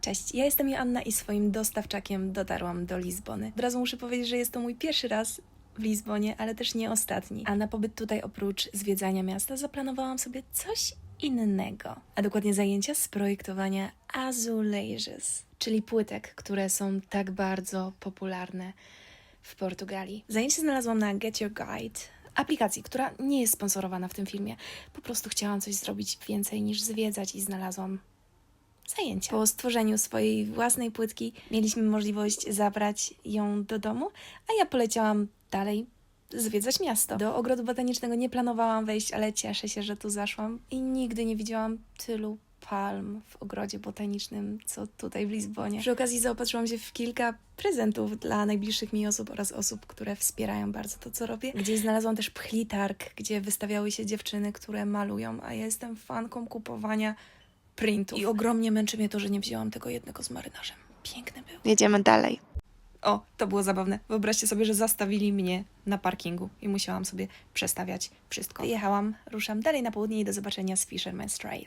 Cześć, ja jestem Joanna i swoim dostawczakiem dotarłam do Lizbony. Od razu muszę powiedzieć, że jest to mój pierwszy raz w Lizbonie, ale też nie ostatni. A na pobyt tutaj oprócz zwiedzania miasta zaplanowałam sobie coś innego, a dokładnie zajęcia z projektowania azulejos, czyli płytek, które są tak bardzo popularne w Portugalii. Zajęcie znalazłam na Get Your Guide, aplikacji, która nie jest sponsorowana w tym filmie. Po prostu chciałam coś zrobić więcej niż zwiedzać i znalazłam zajęcia. Po stworzeniu swojej własnej płytki mieliśmy możliwość zabrać ją do domu, a ja poleciałam dalej zwiedzać miasto. Do ogrodu botanicznego nie planowałam wejść, ale cieszę się, że tu zaszłam i nigdy nie widziałam tylu palm w ogrodzie botanicznym, co tutaj w Lizbonie. Przy okazji zaopatrzyłam się w kilka prezentów dla najbliższych mi osób oraz osób, które wspierają bardzo to, co robię. Gdzieś znalazłam też pchlitarg, gdzie wystawiały się dziewczyny, które malują, a ja jestem fanką kupowania printów. I ogromnie męczy mnie to, że nie wzięłam tego jednego z marynarzem. Piękny był. Jedziemy dalej. O, to było zabawne. Wyobraźcie sobie, że zastawili mnie na parkingu i musiałam sobie przestawiać wszystko. Jechałam, ruszam dalej na południe i do zobaczenia z Fisherman's Trail.